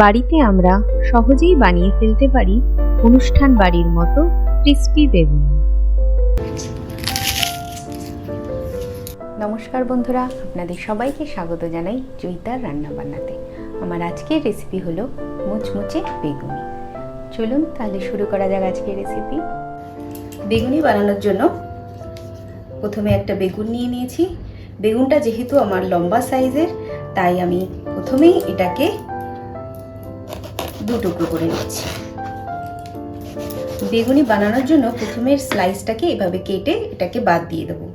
বাড়িতে আমরা সহজেই বানিয়ে ফেলতে পারি অনুষ্ঠান বাড়ির মতো ক্রিস্পি বেগুন। নমস্কার বন্ধুরা, আপনাদের সবাইকে স্বাগত জানাই চৈতার রান্না বান্নাতে আমার আজকের রেসিপি হলো মুচমুচে বেগুনি। চলুন তাহলে শুরু করা যাক আজকের রেসিপি বেগুনি বানানোর জন্য প্রথমে একটা বেগুন নিয়ে নিয়েছি। বেগুনটা যেহেতু আমার লম্বা সাইজের, তাই আমি প্রথমেই এটাকে দু টুকরো করে নিচ্ছি। বেগুনি বানানোর জন্য প্রথমে স্লাইসটাকে এভাবে কেটে এটাকে বাদ দিয়ে দেবো।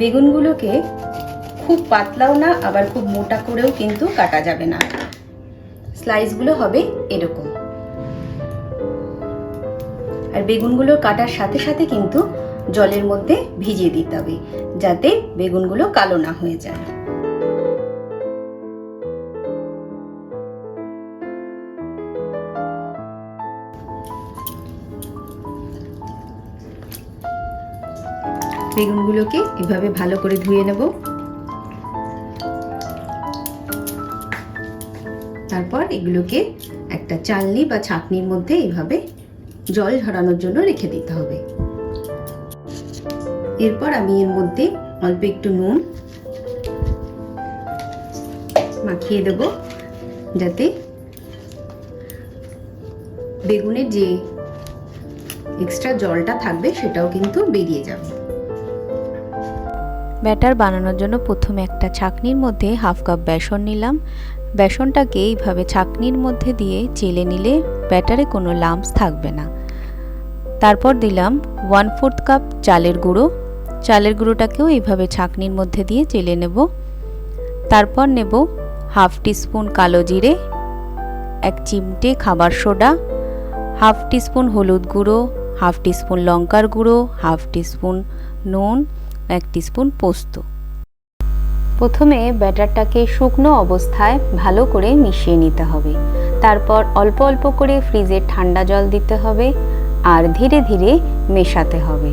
বেগুনগুলোকে খুব পাতলাও না, আবার খুব মোটা করেও কিন্তু কাটা যাবে না। স্লাইসগুলো হবে এরকম। আর বেগুনগুলো কাটার সাথে সাথে কিন্তু জলের মধ্যে ভিজিয়ে দিতে হবে, যাতে বেগুনগুলো কালো না হয়ে যায়। বেগুনগুলোকে এভাবে ভালো করে ধুয়ে নেব। তারপর এগুলোকে একটা চালনি বা ছাঁকনির মধ্যে এভাবে জল ঝরানোর জন্য রেখে দিতে হবে। এরপর আমি এর মধ্যে অল্প একটু নুন মাখিয়ে দেব যাতে বেগুনের যে এক্সট্রা জলটা থাকবে সেটাও কিন্তু বেরিয়ে যাবে। ব্যাটার বানানোর জন্য প্রথমে একটা ছাকনির মধ্যে হাফ কাপ বেসন নিলাম। বেসনটাকে এইভাবে ছাকনির মধ্যে দিয়ে চেলে নিলে ব্যাটারে কোনো লাম্পস থাকবে না। তারপর দিলাম ওয়ান ফোর্থ কাপ চালের গুঁড়ো। চালের গুঁড়োটাকেও এইভাবে ছাকনির মধ্যে দিয়ে চেলে নেব। তারপর নেব হাফ টিস্পুন কালো জিরে, এক চিমটে খাবার সোডা, হাফ টিস্পুন হলুদ গুঁড়ো, হাফ টিস্পুন লঙ্কার গুঁড়ো, হাফ টিস্পুন নুন এক টিস্পুন পোস্ত। প্রথমে ব্যাটারটাকে শুকনো অবস্থায় ভালো করে মিশিয়ে নিতে হবে। তারপর অল্প অল্প করে ফ্রিজে ঠান্ডা জল দিতে হবে আর ধীরে ধীরে মেশাতে হবে।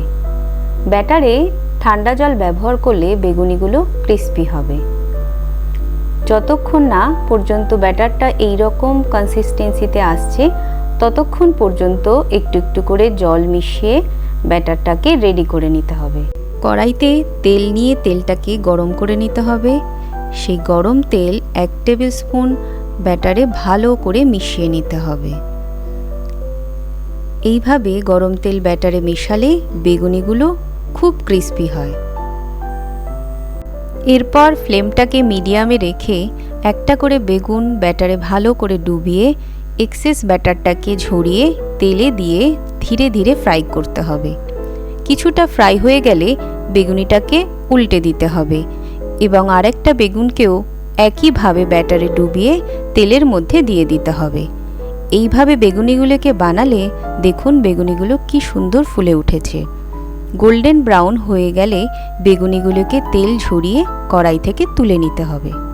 ব্যাটারে ঠান্ডা জল ব্যবহার করলে বেগুনিগুলো ক্রিস্পি হবে। যতক্ষণ না পর্যন্ত ব্যাটারটা এই রকম কনসিস্টেন্সিতে আসছে, ততক্ষণ পর্যন্ত একটু একটু করে জল মিশিয়ে ব্যাটারটাকে রেডি করে নিতে হবে। কড়াইতে তেল নিয়ে তেলটাকে গরম করে নিতে হবে। সেই গরম তেল এক টেবিল স্পুন ব্যাটারে ভালো করে মিশিয়ে নিতে হবে। এইভাবে গরম তেল ব্যাটারে মেশালে বেগুনিগুলো খুব ক্রিস্পি হয়। এরপর ফ্লেমটাকে মিডিয়ামে রেখে একটা করে বেগুন ব্যাটারে ভালো করে ডুবিয়ে এক্সেস ব্যাটারটাকে ঝরিয়ে তেলে দিয়ে ধীরে ধীরে ফ্রাই করতে হবে। কিছুটা ফ্রাই হয়ে গেলে বেগুনিটাকে উল্টে দিতে হবে এবং আরেকটা বেগুনকেও একইভাবে ব্যাটারে ডুবিয়ে তেলের মধ্যে দিয়ে দিতে হবে। এইভাবে বেগুনিগুলোকে বানালে দেখুন বেগুনিগুলো কি সুন্দর ফুলে উঠেছে। গোল্ডেন ব্রাউন হয়ে গেলে বেগুনিগুলোকে তেল ঝরিয়ে কড়াই থেকে তুলে নিতে হবে।